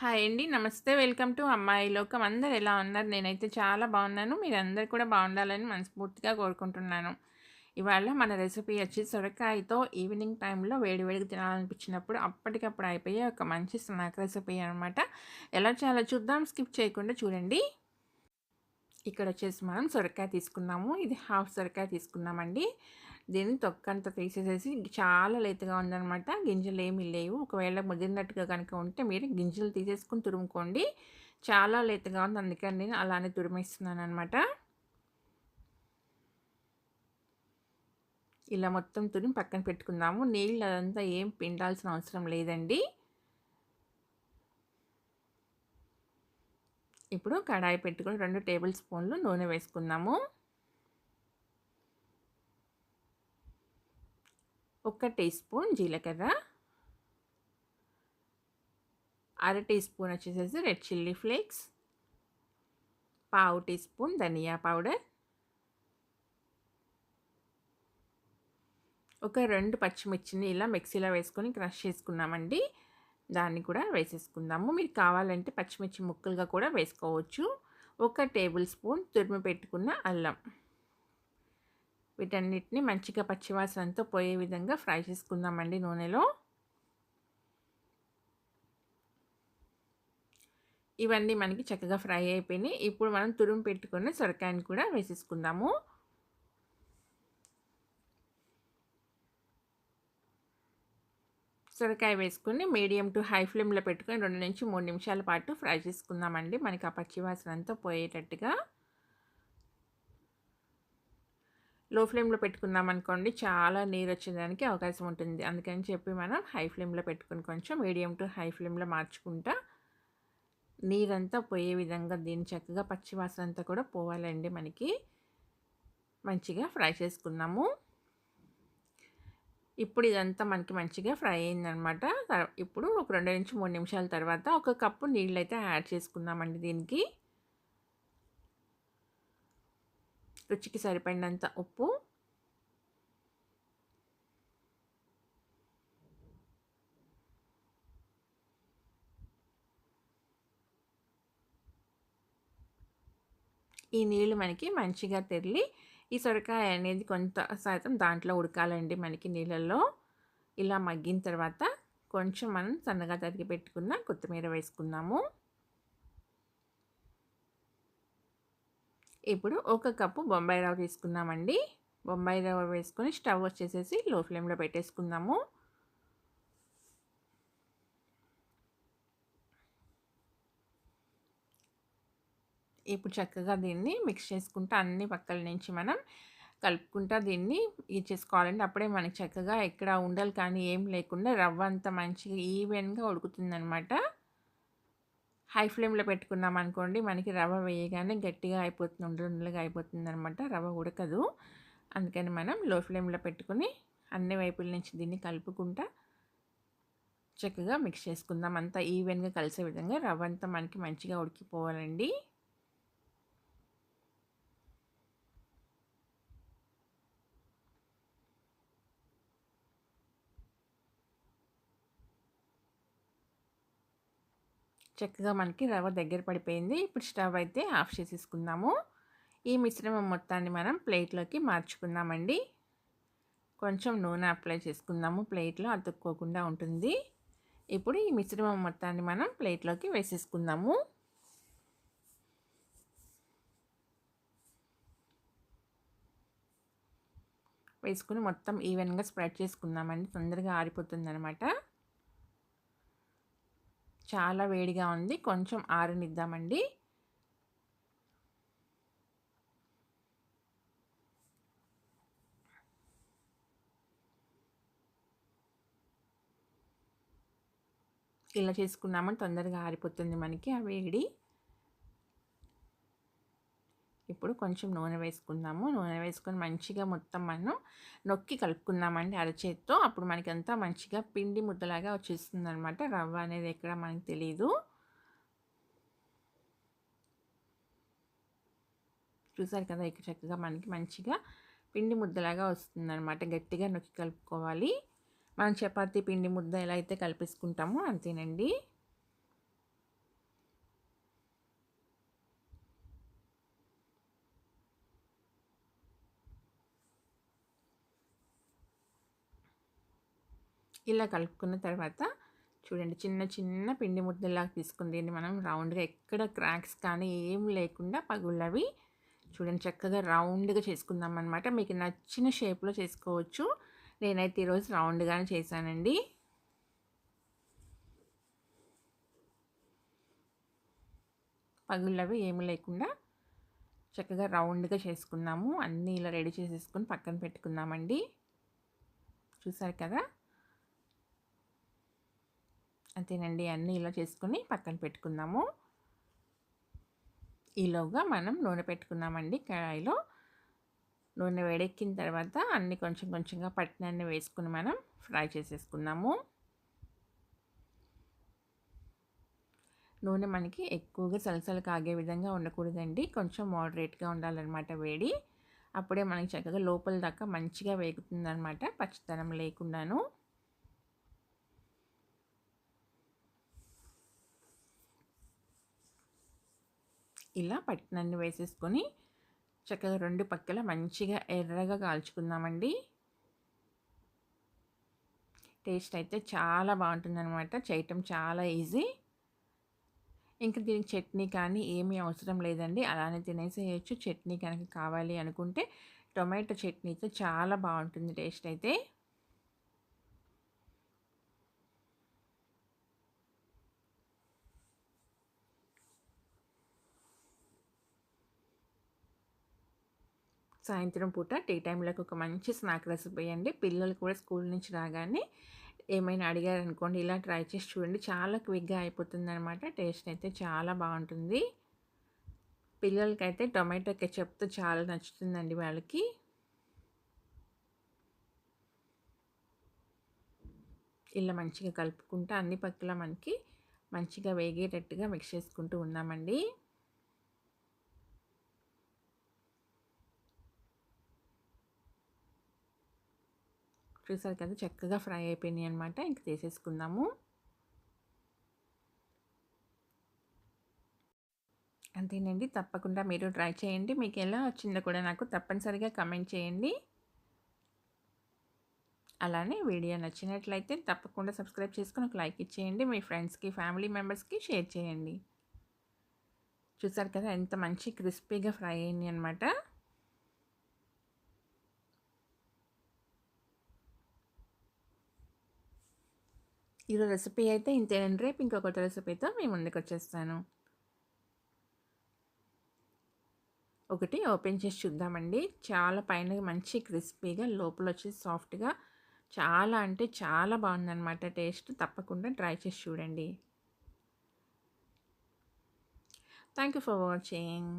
Hi అండి. నమస్తే. Welcome to అమ్మాయి లోకం. అందరు ఎలా ఉన్నారు? నేనైతే చాలా బాగున్నాను. మీరందరూ కూడా బాగుండాలని మనస్ఫూర్తిగా కోరుకుంటున్నాను. ఇవాళ మన రెసిపీ వచ్చి సొరకాయతో ఈవినింగ్ టైంలో వేడి వేడికి తినాలనిపించినప్పుడు అప్పటికప్పుడు అయిపోయే ఒక మంచి స్నాక్ రెసిపీ అనమాట ఎలా చాలా చూద్దాం. స్కిప్ చేయకుండా చూడండి. ఇక్కడ వచ్చేసి మనం సొరకాయ తీసుకున్నాము. ఇది హాఫ్ సొరకాయ తీసుకున్నామండి. దీన్ని తొక్కంత తీసేసేసి చాలా లేతగా ఉందనమాట గింజలు ఏమీ లేవు. ఒకవేళ ముదిరినట్టుగా కనుక ఉంటే మీరు గింజలు తీసేసుకుని తురుముకోండి. చాలా లేతగా ఉంది. అందుకని నేను అలానే తురిమేస్తున్నాను అనమాట ఇలా మొత్తం తురిమి పక్కన పెట్టుకుందాము. నీళ్ళు అదంతా ఏం పిండాల్సిన అవసరం లేదండి. ఇప్పుడు కడాయి పెట్టుకొని రెండు టేబుల్ స్పూన్లు నూనె వేసుకుందాము. ఒక టీ స్పూన్ జీలకర్ర. అర టీ స్పూన్ వచ్చేసేసి రెడ్ చిల్లీ ఫ్లేక్స్. పావు టీ స్పూన్ ధనియా పౌడర్. ఒక రెండు పచ్చిమిర్చిని ఇలా మిక్సీలో వేసుకొని క్రష్ చేసుకున్నామండి. దాన్ని కూడా వేసేసుకుందాము. మీరు కావాలంటే పచ్చిమిర్చి ముక్కలుగా కూడా వేసుకోవచ్చు. ఒక టేబుల్ స్పూన్ తురిమి పెట్టుకున్న అల్లం. వీటన్నిటిని మంచిగా పచ్చివాసనతో పోయే విధంగా ఫ్రై చేసుకుందామండి నూనెలో. ఇవన్నీ మనకి చక్కగా ఫ్రై అయిపోయినాయి. ఇప్పుడు మనం తురుము పెట్టుకున్న సొరకాయని కూడా వేసేసుకుందాము. సొరకాయ వేసుకుని మీడియం టు హై ఫ్లేమ్లో పెట్టుకొని రెండు నుంచి మూడు నిమిషాల పాటు ఫ్రై చేసుకుందామండి. మనకి ఆ పచ్చివాసన అంతా పోయేటట్టుగా. లో ఫ్లేమ్లో పెట్టుకున్నాం అనుకోండి చాలా నీరు వచ్చేదానికి అవకాశం ఉంటుంది. అందుకని చెప్పి మనం హై ఫ్లేమ్లో పెట్టుకుని కొంచెం మీడియం టు హై ఫ్లేమ్లో మార్చుకుంటా నీరంతా పోయే విధంగా దీన్ని చక్కగా పచ్చివాసన అంతా కూడా పోవాలండి మనకి. మంచిగా ఫ్రై చేసుకున్నాము ఇప్పుడు ఇదంతా మనకి మంచిగా ఫ్రై అయిందనమాట. ఇప్పుడు ఒక రెండు నుంచి మూడు నిమిషాల తర్వాత ఒక కప్పు నీళ్ళు అయితే యాడ్ చేసుకుందామండి దీనికి. రుచికి సరిపడినంత ఉప్పు. ఈ నీళ్ళు మనకి మంచిగా తెరిలి ఈ సొరకాయ అనేది కొంత శాతం దాంట్లో ఉడకాలండి మనకి నీళ్ళల్లో. ఇలా మగ్గిన తర్వాత కొంచెం మనం సన్నగా తరిగి పెట్టుకున్న కొత్తిమీర వేసుకున్నాము ఇప్పుడు ఒక కప్పు బొంబాయి రవ్వ తీసుకున్నామండి బొంబాయి రవ్వ వేసుకొని స్టవ్ వచ్చేసేసి లో ఫ్లేమ్లో పెట్టేసుకుందాము. ఇప్పుడు చక్కగా దీన్ని మిక్స్ చేసుకుంటూ అన్ని పక్కల నుంచి మనం కలుపుకుంటా దీన్ని ఇది చేసుకోవాలండి. అప్పుడే మనకి చక్కగా ఎక్కడ ఉండలు కానీ ఏం లేకుండా రవ్వ అంతా మంచిగా ఈవెన్గా ఉడుకుతుందనమాట హై ఫ్లేమ్లో పెట్టుకున్నాం అనుకోండి మనకి రవ్వ వేయగానే గట్టిగా అయిపోతుంది ఉండలుగా అయిపోతుంది అనమాట రవ్వ ఉడకదు. అందుకని మనం లో ఫ్లేమ్లో పెట్టుకుని అన్ని వైపుల నుంచి దీన్ని కలుపుకుంటా చక్కగా మిక్స్ చేసుకుందాం. అంతా ఈవెన్గా కలిసే విధంగా రవ్వ అంతా మనకి మంచిగా ఉడికిపోవాలండి. చక్కగా మనకి రవ్వ దగ్గర పడిపోయింది. ఇప్పుడు స్టవ్ అయితే ఆఫ్ చేసేసుకుందాము. ఈ మిశ్రమం మొత్తాన్ని మనం ప్లేట్లోకి మార్చుకుందామండి. కొంచెం నూనె అప్లై చేసుకుందాము. ప్లేట్లో అతుక్కోకుండా ఉంటుంది. ఇప్పుడు ఈ మిశ్రమం మొత్తాన్ని మనం ప్లేట్లోకి వేసేసుకుందాము. వేసుకుని మొత్తం ఈవెన్గా స్ప్రెడ్ చేసుకుందామండి. తొందరగా ఆరిపోతుంది అనమాట చాలా వేడిగా ఉంది. కొంచెం ఆరనిద్దామండి. ఇలా చేసుకున్నామని తొందరగా ఆరిపోతుంది మనకి ఆ వేడి. ఇప్పుడు కొంచెం నూనె వేసుకుందాము. నూనె వేసుకొని మంచిగా మొత్తం మనం నొక్కి కలుపుకుందామండి అరచేత్తో. అప్పుడు మనకి అంతా మంచిగా పిండి ముద్దలాగా వచ్చేస్తుంది అనమాట రవ్వ అనేది ఎక్కడ మనకి తెలియదు చూసారు కదా ఇక్కడ చక్కగా మనకి మంచిగా పిండి ముద్దలాగా వస్తుందన్నమాట. గట్టిగా నొక్కి కలుపుకోవాలి. మనం చపాతీ పిండి ముద్ద ఎలా అయితే కలిపేసుకుంటామో అంతేనండి. ఇలా కలుపుకున్న తర్వాత చూడండి చిన్న చిన్న పిండి ముద్దలాగా తీసుకుని దీన్ని మనం రౌండ్గా ఎక్కడ క్రాక్స్ కానీ ఏం లేకుండా పగుళ్ళవి చూడండి చక్కగా రౌండ్గా చేసుకుందాం అనమాట మీకు నచ్చిన షేప్లో చేసుకోవచ్చు. నేనైతే ఈరోజు రౌండ్గానే చేశానండి. పగుళ్ళవి ఏమి లేకుండా చక్కగా రౌండ్గా చేసుకున్నాము. అన్నీ ఇలా రెడీ చేసేసుకొని పక్కన పెట్టుకుందామండి. చూసారు కదా? అంతేనండి అన్నీ ఇలా చేసుకుని పక్కన పెట్టుకుందాము. ఈలోగా మనం నూనె పెట్టుకున్నామండి కడాయిలో. నూనె వేడెక్కిన తర్వాత అన్నీ కొంచెం కొంచెంగా పట్టినన్ని వేసుకుని మనం ఫ్రై చేసేసుకున్నాము నూనె మనకి ఎక్కువగా సలసలు కాగే విధంగా ఉండకూడదండి కొంచెం మోడరేట్గా ఉండాలన్నమాట వేడి. అప్పుడే మనకి చక్కగా లోపల దాకా మంచిగా వేగుతుందనమాట పచ్చితనం లేకుండాను. ఇలా పట్టినన్ని వేసేసుకొని చక్కగా రెండు పక్కల మంచిగా ఎర్రగా కాల్చుకుందామండి. టేస్ట్ అయితే చాలా బాగుంటుందన్నమాట. చేయటం చాలా ఈజీ. ఇంకా దీనికి చట్నీ కానీ ఏమీ అవసరం లేదండి. అలానే తినేసేయచ్చు. చట్నీ కనుక కావాలి అనుకుంటే టొమాటో చట్నీతో చాలా బాగుంటుంది టేస్ట్ అయితే. సాయంత్రం పూట టీ టైంలోకి ఒక మంచి స్నాక్ రెసిపీ అండి. పిల్లలు కూడా స్కూల్ నుంచి రాగానే ఏమైనా అడిగారనుకోండి ఇలా ట్రై చేసి చూడండి. చాలా క్విక్గా అయిపోతుంది అనమాట టేస్ట్ అయితే చాలా బాగుంటుంది. పిల్లలకైతే టొమాటో కెచప్తో చాలా నచ్చుతుందండి వాళ్ళకి. ఇలా మంచిగా కలుపుకుంటూ అన్ని పక్కల మనకి మంచిగా వేగేటట్టుగా మిక్స్ చేసుకుంటూ ఉన్నామండి. చూసారు కదా చక్కగా ఫ్రై అయిపోయినాయి అనమాట ఇంక తీసేసుకుందాము. అంతేనండి తప్పకుండా మీరు ట్రై చేయండి. మీకు ఎలా వచ్చిందో కూడా నాకు తప్పనిసరిగా కమెంట్ చేయండి. అలానే వీడియో నచ్చినట్లయితే తప్పకుండా సబ్స్క్రైబ్ చేసుకుని ఒక లైక్ ఇచ్చేయండి. మీ ఫ్రెండ్స్కి ఫ్యామిలీ మెంబర్స్కి షేర్ చేయండి. చూసారు కదా ఎంత మంచి క్రిస్పీగా ఫ్రై అయింది అనమాట ఈరోజు రెసిపీ అయితే ఇంతేనండి రేపు ఇంకొక రెసిపీతో మేము ముందుకు వచ్చేస్తాను. ఒకటి ఓపెన్ చేసి చూద్దామండి. చాలా పైన మంచి క్రిస్పీగా లోపల వచ్చి సాఫ్ట్గా చాలా అంటే చాలా బాగుందన్నమాట టేస్ట్. తప్పకుండా ట్రై చేసి చూడండి. Thank you for watching.